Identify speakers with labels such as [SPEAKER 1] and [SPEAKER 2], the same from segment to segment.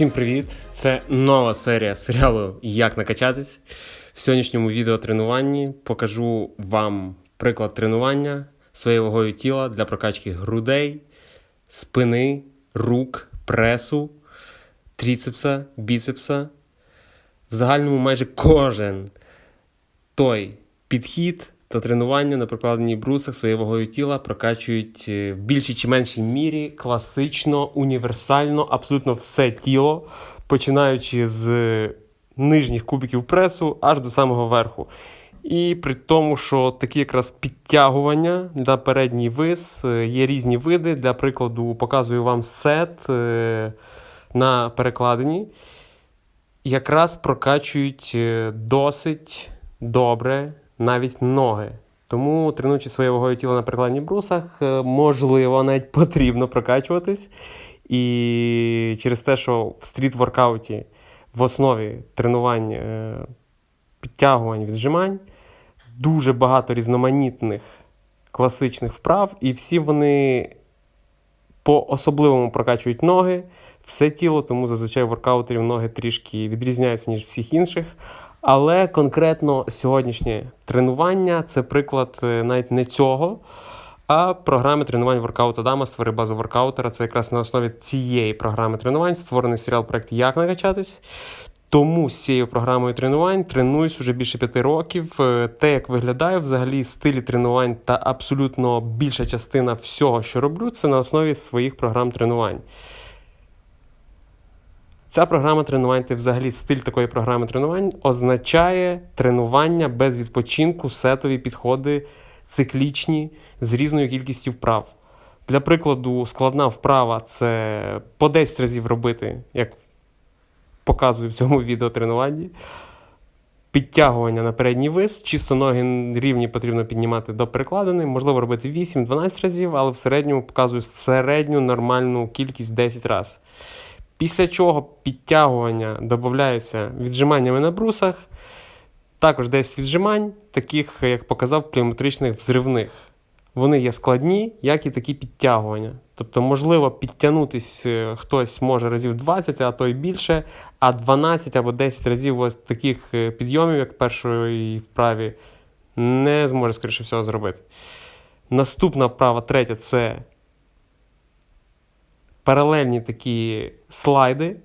[SPEAKER 1] Всім привіт! Це нова серія серіалу Як накачатись. В сьогоднішньому відеотренуванні покажу вам приклад тренування своєю вагою тіла для прокачки грудей, спини, рук, пресу, тріцепса, біцепса. В загальному майже кожен той підхід та тренування на прокладеній брусах своєю вагою тіла прокачують е, в більшій чи меншій мірі класично, універсально, абсолютно все тіло, починаючи з нижніх кубиків пресу аж до самого верху. І при тому, що такі якраз підтягування на передній вис е, є різні види. Для прикладу, показую вам сет е, на перекладині. Якраз прокачують е, досить добре навіть ноги. Тому, тренуючи своє вагою тіло на перекладних брусах, е, можливо, навіть потрібно прокачуватись. І через те, що в стріт-воркауті в основі тренувань е, підтягувань, віджимань дуже багато різноманітних класичних вправ, і всі вони по-особливому прокачують ноги, все тіло, тому зазвичай воркаутерів ноги трішки відрізняються, ніж всіх інших. Але конкретно сьогоднішнє тренування це приклад е, навіть не цього, а програми тренувань воркаут Адама створи базу воркаутера. Це якраз на основі цієї програми тренувань створений серіал проект Як накачатись. Тому з цією програмою тренувань тренуюсь уже більше п'яти років. Е, Те, як виглядаю, взагалі стилі тренувань та абсолютно більша частина всього, що роблю, це на основі своїх програм тренувань. Ця програма тренувань, та взагалі стиль такої програми тренувань означає тренування без відпочинку, сетові підходи циклічні з різною кількістю вправ. Для прикладу, складна вправа це по 10 разів робити, як показую в цьому відеотренуванні. Підтягування на передній вис, чисто ноги рівні потрібно піднімати до перекладини, можливо робити 8-12 разів, але в середньому показую середню нормальну кількість 10 разів. Після чого підтягування додаються віджиманнями на брусах, також 10 віджимань, таких, як показав, пліометричних взривних. Вони є складні, як і такі підтягування. Тобто, можливо, підтягнутись е, хтось може разів 20, а то й більше, а 12 або 10 разів ось таких е, підйомів, як першої вправі, не зможе, скоріше всього, зробити. Наступна вправа, третя це паралельні такі слайди,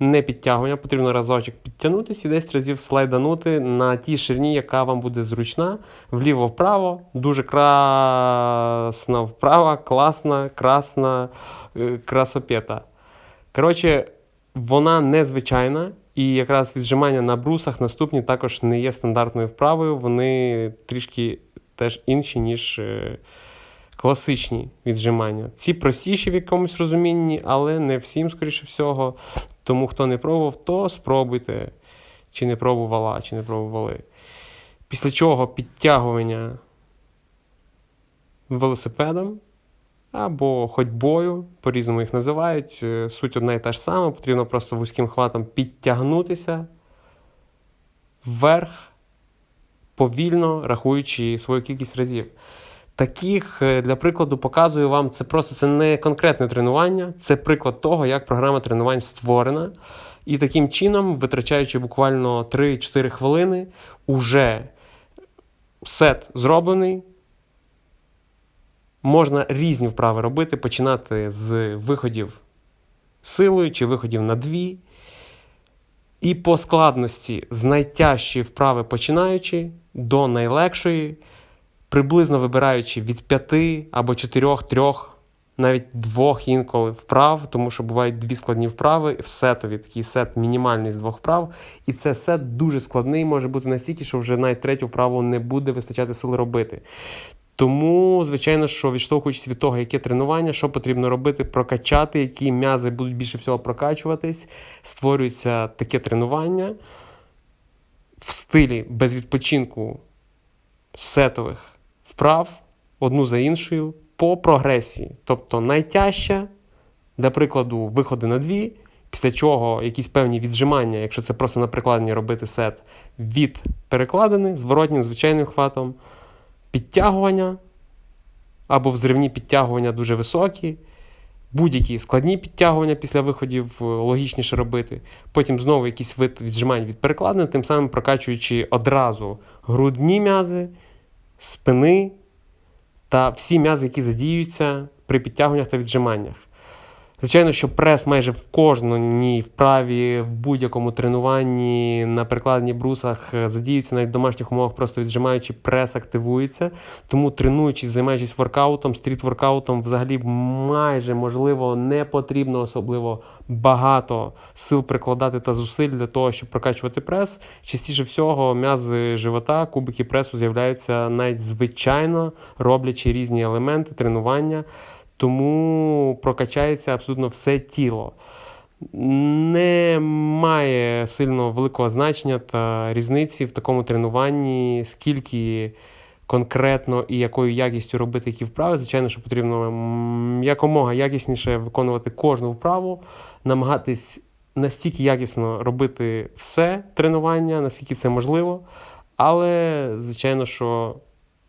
[SPEAKER 1] не підтягування, потрібно разочок підтягнутися і 10 разів слайданути на тій ширині, яка вам буде зручна, вліво-вправо. Дуже красна вправа, класна, красна е, красопета. Коротше, вона незвичайна, і якраз віджимання на брусах наступні також не є стандартною вправою, вони трішки теж інші, ніж. Класичні віджимання. Ці простіші в якомусь розумінні, але не всім, скоріше всього. Тому хто не пробував, то спробуйте, чи не пробувала, чи не пробували. Після чого підтягування велосипедом або ходьбою, по-різному їх називають. Е, Суть одна і та ж сама, потрібно просто вузьким хватом підтягнутися вверх, повільно рахуючи свою кількість разів. Таких, е, для прикладу, показую вам, це просто це не конкретне тренування, це приклад того, як програма тренувань створена. І таким чином, витрачаючи буквально 3-4 хвилини, уже сет зроблений. Можна різні вправи робити, починати з виходів силою чи виходів на дві. І по складності з найтяжчої вправи починаючи до найлегшої приблизно вибираючи від 5 або 4, 3, навіть двох інколи вправ, тому що бувають дві складні вправи в сетові, такий сет мінімальний з двох вправ. І це сет дуже складний, може бути настільки, що вже навіть третю вправу не буде вистачати сили робити. Тому, звичайно, що відштовхуючись від того, яке тренування, що потрібно робити, прокачати, які м'язи будуть більше всього прокачуватись, створюється таке тренування в стилі без відпочинку сетових вправ одну за іншою по прогресії. Тобто найтяжча, для прикладу, виходи на дві, після чого якісь певні віджимання, якщо це просто на прикладенні робити сет від перекладини, зворотнім звичайним хватом, підтягування або взривні підтягування дуже високі. будь-які складні підтягування після виходів е, логічніше робити. Потім знову якийсь вид віджимань від перекладини, тим самим прокачуючи одразу грудні м'язи, спини та всі м'язи, які задіюються при підтягуваннях та віджиманнях. Звичайно, що прес майже в кожній вправі, в будь-якому тренуванні на перекладенні брусах е, задіються навіть в домашніх умовах, просто віджимаючи, прес активується. Тому тренуючись, займаючись воркаутом, стріт-воркаутом, взагалі майже можливо не потрібно особливо багато сил прикладати та зусиль для того, щоб прокачувати прес. Частіше всього, м'язи живота, кубики пресу з'являються навіть звичайно роблячи різні елементи тренування тому прокачається абсолютно все тіло. Не має сильно великого значення та різниці в такому тренуванні, скільки конкретно і якою якістю робити які вправи. Звичайно, що потрібно якомога якісніше виконувати кожну вправу, намагатись настільки якісно робити все тренування, наскільки це можливо. Але, звичайно, що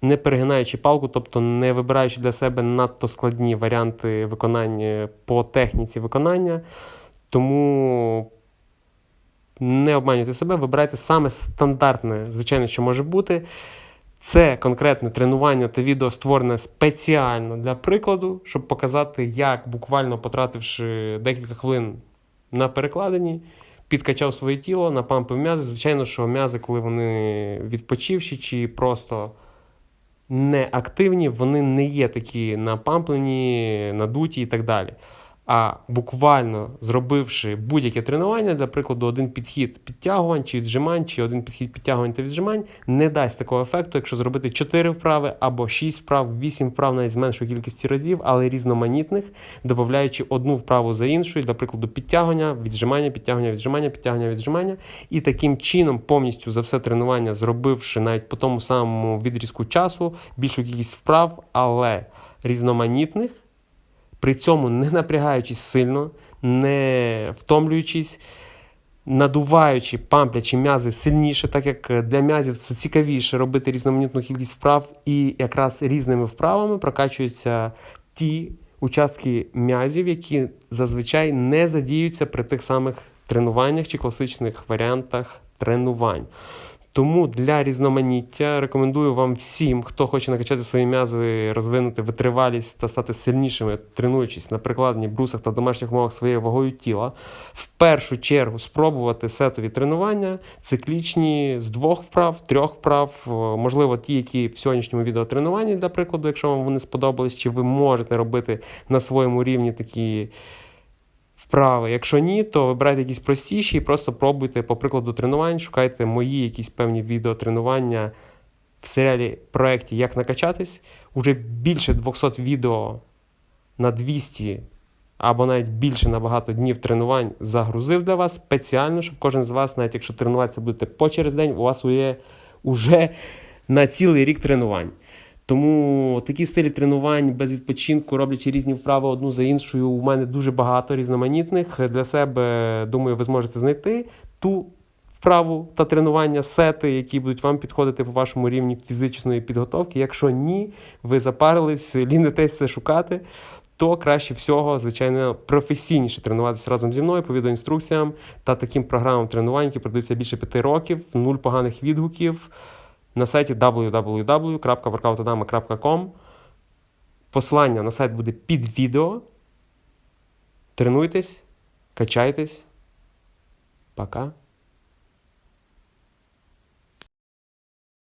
[SPEAKER 1] не перегинаючи палку, тобто не вибираючи для себе надто складні варіанти виконання по техніці виконання. Тому не обманюйте себе, вибирайте саме стандартне, звичайно, що може бути. Це конкретне тренування та відео створене спеціально для прикладу, щоб показати, як буквально потративши декілька хвилин на перекладенні, підкачав своє тіло, напампив м'язи. Звичайно, що м'язи, коли вони відпочивші чи просто не активні, вони не є такі напамплені, надуті і так далі. А буквально зробивши будь-яке тренування, для прикладу, один підхід підтягувань чи віджимань, чи один підхід підтягувань та віджимань, не дасть такого ефекту, якщо зробити 4 вправи або 6 вправ, 8 вправ навіть з меншою кількістю разів, але різноманітних, додаючи одну вправу за іншою, для прикладу, підтягування, віджимання, підтягування, віджимання, підтягування, віджимання. І таким чином, повністю за все тренування, зробивши навіть по тому самому відрізку часу, більшу кількість вправ, але різноманітних при цьому не напрягаючись сильно, не втомлюючись, надуваючи, памплячи м'язи сильніше, так як для м'язів це цікавіше робити різноманітну кількість вправ, і якраз різними вправами прокачуються ті участки м'язів, які зазвичай не задіються при тих самих тренуваннях чи класичних варіантах тренувань. Тому для різноманіття рекомендую вам всім, хто хоче накачати свої м'язи, розвинути витривалість та стати сильнішими, тренуючись на прикладенні брусах та домашніх умовах своєю вагою тіла. В першу чергу спробувати сетові тренування, циклічні з двох вправ, трьох вправ, можливо, ті, які в сьогоднішньому відеотренуванні, для прикладу, якщо вам вони сподобались, чи ви можете робити на своєму рівні такі вправи. Якщо ні, то вибирайте якісь простіші і просто пробуйте, по прикладу тренувань, шукайте мої якісь певні відеотренування в серіалі проєкті Як накачатись. Уже більше 200 відео на 200 або навіть більше на багато днів тренувань загрузив для вас спеціально, щоб кожен з вас, навіть якщо тренуватися будете по через день, у вас є уже на цілий рік тренувань. Тому такі стилі тренувань без відпочинку, роблячи різні вправи одну за іншою, у мене дуже багато різноманітних. Для себе, думаю, ви зможете знайти ту вправу та тренування, сети, які будуть вам підходити по вашому рівні фізичної підготовки. Якщо ні, ви запарились, лінитесь це шукати. То краще всього, звичайно, професійніше тренуватися разом зі мною по відеоінструкціям та таким програмам тренувань, які продаються більше п'яти років, нуль поганих відгуків на сайті www.workoutodama.com. Посилання на сайт буде під відео. Тренуйтесь, качайтесь. Пока.